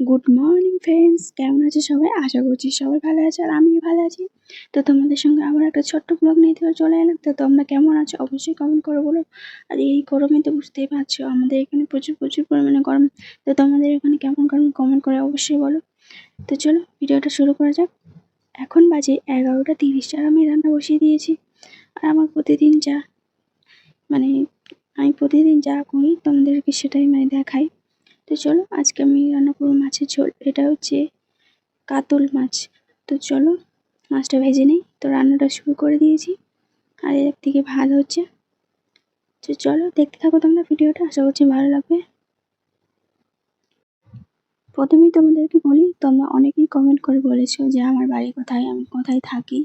Good morning friends কেমন আছে সবাই? আশা করছি সবাই ভালো আছে আর আমিও ভালো আছি। তো তোমাদের সঙ্গে আবার একটা ছোট্ট ব্লগ নিয়ে চলে এলাম। তো তোমরা কেমন আছো? অবশ্যই কমেন্ট করে বলো। আর এই গরমে তো বুঝতেই পারছ, আমাদের এখানে প্রচুর প্রচুর পরিমাণে গরম। তো তোমাদের এখানে কেমন গরম কমেন্ট করে অবশ্যই বলো। তো চলো, ভিডিওটা শুরু করা যাক। এখন বাজে এগারোটা তিরিশ আর আমি রান্না বসিয়ে দিয়েছি। আর আমার প্রতিদিন যা মানে আমি প্রতিদিন যা করি, তোমাদেরকে সেটাই মানে দেখাই। তো চলো, আজকে আমি রান্না করব মাছের ঝোল। এটা হচ্ছে কাতল মাছ। তো চলো, মাছটা ভেজে নিই। তো রান্নাটা শুরু করে দিয়েছি। আর এর থেকে ভাত হচ্ছে। তো চলো, দেখতে থাকো তোমরা ভিডিওটা। আশা করছি ভালো লাগবে। প্রথমেই তোমাদেরকে বলি, তোমরা অনেকেই কমেন্ট করে বলেছ যে আমার বাড়ি কোথায়, আমি কোথায় থাকি।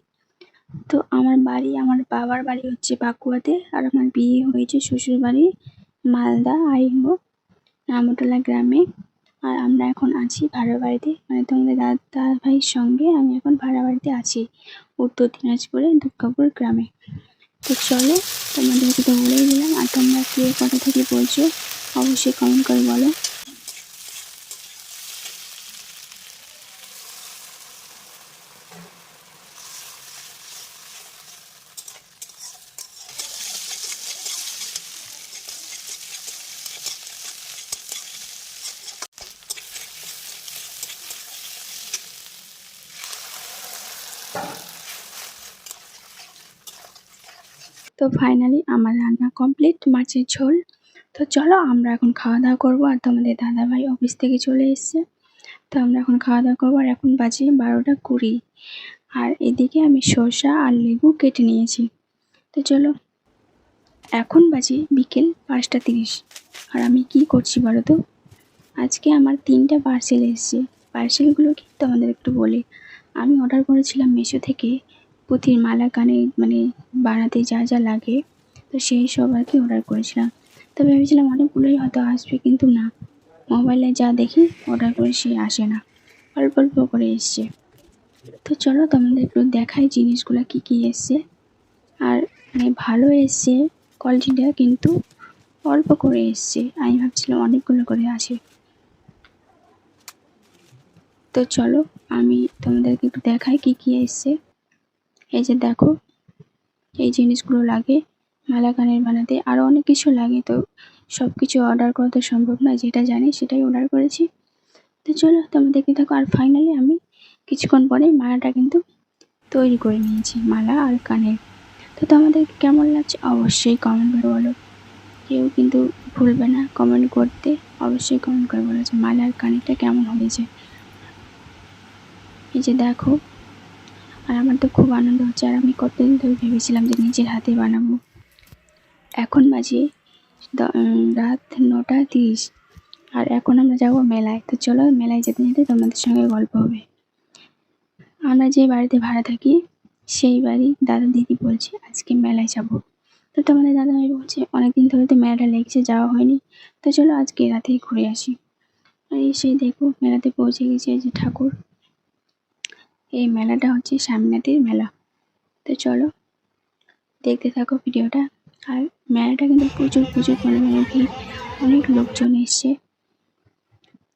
তো আমার বাড়ি, আমার বাবার বাড়ি হচ্ছে পাকুয়াতে আর আমার বিয়ে হয়েছে শ্বশুর বাড়ি মালদা আইহো নামটোলা গ্রামে। আর আমরা এখন আছি ভাড়া বাড়িতে মানে তোমাদের দাদা ভাইয়ের সঙ্গে আমি এখন ভাড়া বাড়িতে আছি উত্তর দিনাজপুরে দুর্গাপুর গ্রামে। তো চলে, তোমাদেরকে তো বলেই দিলাম। আর তোমরা কে কথা থেকে বলছো, অবশ্যই কমেন্ট করে বলো। তো ফাইনালি আমার রান্না কমপ্লিট মাছের ঝোল। তো চলো আমরা এখন খাওয়া দাওয়া করব আর তোমাদের দাদাভাই অফিস থেকে চলে এসছে। তো আমরা এখন খাওয়া দাওয়া করব আর এখন বাজে বারোটা কুড়ি। আর এদিকে আমি শসা আর লেবু কেটে নিয়েছি। তো চলো, এখন বাজে বিকেল পাঁচটা তিরিশ। আর আমি কি করছি বলো তো? আজকে আমার তিনটা পার্সেল এসছে। পার্সেলগুলো কি তোমাদের একটু বলি? আমি অর্ডার করেছিলাম মিশো থেকে। পুঁথির মালা কানে মানে বানাতে যা যা লাগে, তো সেই সব আর কি অর্ডার করেছিলাম। তো ভেবেছিলাম অনেকগুলোই হয়তো আসবে, কিন্তু না। মোবাইলে যা দেখি অর্ডার করে সে আসে না। অল্প অল্প করে এসছে। তো চলো তোমাদের একটু দেখাই জিনিসগুলো কি কি এসছে। আর মানে ভালো এসছে কোয়ালিটিটা কিন্তু অল্প করে এসছে। আমি ভাবছিলাম অনেকগুলো করে আসে। তো চলো আমি তোমাদেরকে একটু দেখাই কি কি এসছে। এই যে দেখো, এই জিনিসগুলো লাগে। মালা কানের বানাতে আরও অনেক কিছু লাগে। তো সব কিছু অর্ডার করা তো সম্ভব না যেটা জানি সেটাই অর্ডার করেছি। তো চলো, তোমরা দেখতে থাকো। আর ফাইনালি আমি কিছুক্ষণ পরে মালাটা কিন্তু তৈরি করে নিয়েছি, মালা আর কানের। তো তোমাদের কেমন লাগছে? অবশ্যই কমেন্ট করে বলো। কেউ কিন্তু ভুলবে না কমেন্ট করতে। অবশ্যই কমেন্ট করে বলো যে মালা আর কানেরটা কেমন হয়েছে। এই যে দেখো আর আমার তো খুব আনন্দ হচ্ছে। আর আমি কতদিন ধরে ভেবেছিলাম যে নিজের হাতে বানাবো। এখন বাজে রাত নটা তিরিশ। আর এখন আমরা যাব মেলায়। তো চলো মেলায় যেতে যেতে তোমাদের সঙ্গে গল্প হবে। আমরা যে বাড়িতে ভাড়া থাকি, সেই বাড়ি দাদা দিদি বলছে, আজকে মেলায় যাব। তো তোমাদের দাদা ভাই বলছে, অনেকদিন ধরে তো মেলাটা লেগেছে, যাওয়া হয়নি। তো চলো আজকে রাতেই ঘুরে আসি। আর সেই দেখো মেলাতে পৌঁছে গেছে যে ঠাকুর। এই মেলাটা হচ্ছে সামনাতির মেলা। তো চলো, দেখতে থাকো ভিডিওটা। আর মেলাটা কিন্তু প্রচুর প্রচুর পরিমাণে ভিড়। অনেক লোকজন এসছে।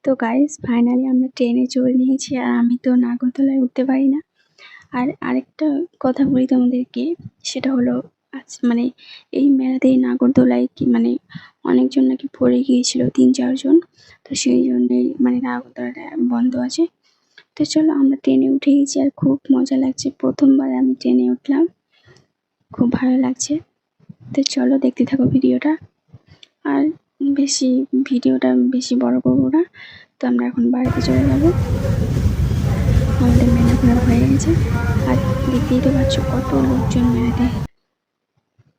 তো গাইস ফাইনালি আমরা ট্রেনে চড়ে নিয়েছি আর আমি তো নাগরদোলায় উঠতে পারি না। আর আরেকটা কথা বলি তোমাদেরকে, সেটা হলো আজ মানে এই মেলাতেই নাগরদোলায় কি মানে অনেকজন নাকি পড়ে গিয়েছিল, তিন চারজন। তো সেই জন্যই মানে নাগরদোলাটা বন্ধ আছে। তো চলো, আমরা ট্রেনে উঠে গেছি আর খুব মজা লাগছে। প্রথমবার আমি ট্রেনে উঠলাম। খুব ভালো লাগছে। তো চলো, দেখতে থাকো ভিডিওটা। আর বেশি, ভিডিওটা বেশি বড় করব না। তো আমরা এখন বাড়িতে চলে যাব। আমাদের মেলা ঘোরা হয়ে গেছে। আর দেখতেই তো পাচ্ছ কত লোকজন মেলাতে।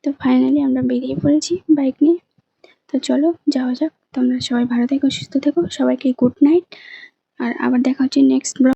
তো ফাইনালি আমরা বেরিয়ে পড়েছি বাইক নিয়ে। তো চলো, যাওয়া যাক। তোমরা সবাই ভালো থেকো, সুস্থ থেকো। সবাইকে গুড নাইট আর আবার দেখা হচ্ছে নেক্সট ব্লগ